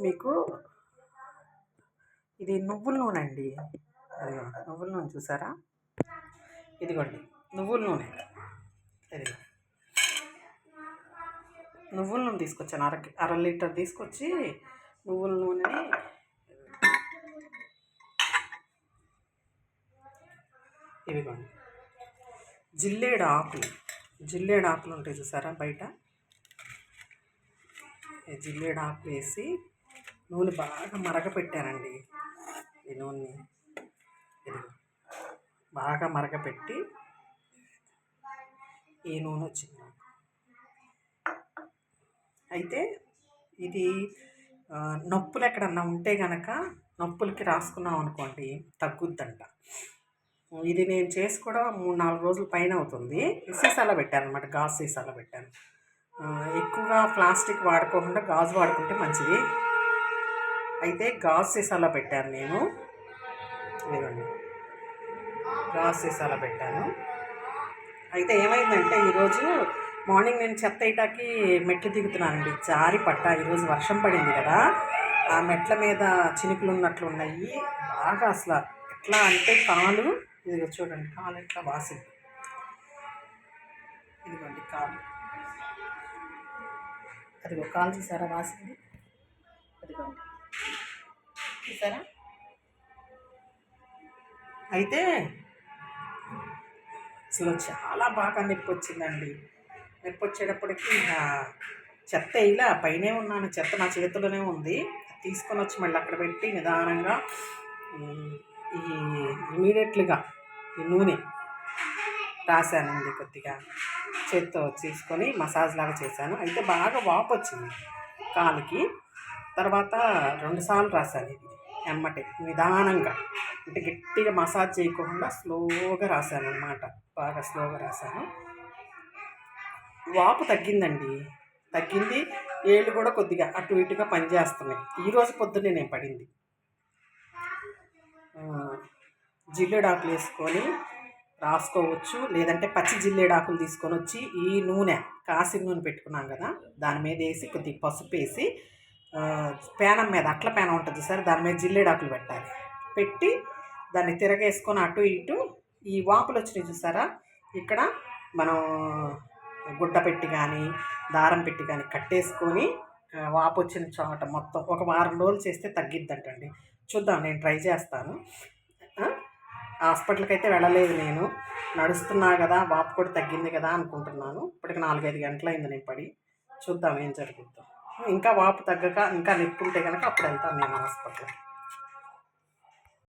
మీకు ఇది నువ్వుల నూనె అండి. అది నువ్వుల నూనె చూసారా? ఇదిగోండి నువ్వుల నూనె. ఇదిగో. నువ్వుల నూనె తీసుకొచ్చాను. అర అర లీటర్ తీసుకొచ్చి నువ్వుల నూనెని ఇదిగోండి. జిల్లేడు ఆకులు జిల్లేడు ఆకులు ఉంటాయి చూసారా బయట? జిల్లేడు ఆకులు వేసి నూనె బాగా మరగపెట్టానండి ఈ నూనె. ఇదిగో బాగా మరగపెట్టి ఈ నూనె వచ్చింది అయితే ఇది నొప్పులు ఎక్కడన్నా ఉంటే గనక నొప్పులకి రాసుకున్నాం అనుకోండి తగ్గుద్దంట. ఇది నేను చేసి కూడా మూడు నాలుగు రోజుల పైన అవుతుంది. సీసాలో పెట్టాను అనమాట గాజు సీసాలో పెట్టాను. ఎక్కువగా ప్లాస్టిక్ వాడుకోకుండా గాజు వాడుకుంటే మంచిది. అయితే గాజ్ సీసాలో పెట్టాను నేను. ఇదిగోండి. గాజ్ సీసాలో పెట్టాను. అయితే ఏమైందంటే ఈరోజు మార్నింగ్ నేను చెత్త వేయటానికి మెట్లు దిగుతున్నానండి. జారి పట్ట ఈరోజు వర్షం పడింది కదా. ఆ మెట్ల మీద చినుకులు ఉన్నట్లు ఉన్నాయి. బాగా అసలు ఎట్లా అంటే కాలు ఇదిగో చూడండి కాలు ఎట్లా వాసింది. ఇదిగోండి కాలు. అదిగో కాలు చూసారా వాసింది? చూసారా అయితే అసలు చాలా బాగా నొప్పి వచ్చిందండి నొప్పి వచ్చేటప్పటికి ఇంకా చెత్త ఇలా పైనే ఉన్నాను. చెత్త నా చేతిలోనే ఉంది. తీసుకొని వచ్చి మళ్ళీ అక్కడ పెట్టి నిదానంగా ఈ ఇమీడియట్లీగా ఈ నూనె రాశానండి కొద్దిగా. చేత్తో తీసుకొని మసాజ్ లాగా చేశాను. అయితే బాగా వాపు వచ్చింది కాలుకి. తర్వాత రెండుసార్లు రాశాను ఇది. ఎమ్మటే నిదానంగా. అంటే గట్టిగా మసాజ్ చేయకుండా స్లోగా రాశాను అనమాట బాగా స్లోగా రాశాను. వాపు తగ్గిందండి. తగ్గింది ఏళ్ళు కూడా కొద్దిగా అటు ఇటుగా పనిచేస్తున్నాయి ఈరోజు పొద్దున్నే నేను పడింది. ఆ, జిల్లేడాకులు వేసుకొని రాసుకోవచ్చు. లేదంటే పచ్చి జిల్లేడాకులు తీసుకొని వచ్చి ఈ నూనె కాసిన నూనె పెట్టుకున్నాం కదా దాని మీద వేసి కొద్దిగా పసుపు వేసి పేనం మీద అట్ల పేనం ఉంటుంది సార్ దాని మీద జిల్లేడాకులు పెట్టాలి. పెట్టి దాన్ని తిరగేసుకొని అటు ఇటు ఈ వాపులు వచ్చినాయి చూసారా? ఇక్కడ మనం గుడ్డ పెట్టి కానీ దారం పెట్టి కానీ కట్టేసుకొని వాపు వచ్చిన చోట మొత్తం ఒక వారం రోజులు చేస్తే తగ్గిద్దంటండి. చూద్దాం నేను ట్రై చేస్తాను. హాస్పిటల్కి అయితే వెళ్ళలేదు నేను. నడుస్తున్నా కదా వాపు కూడా తగ్గింది కదా అనుకుంటున్నాను. ఇప్పటికి నాలుగైదు గంటలైంది నేను పడి. చూద్దాం ఏం జరుగుతుందో ఇంకా వాపు తగ్గక ఇంకా నొప్పి ఉంటే కనుక అప్పుడు వెళ్తాను నేను హాస్పిటల్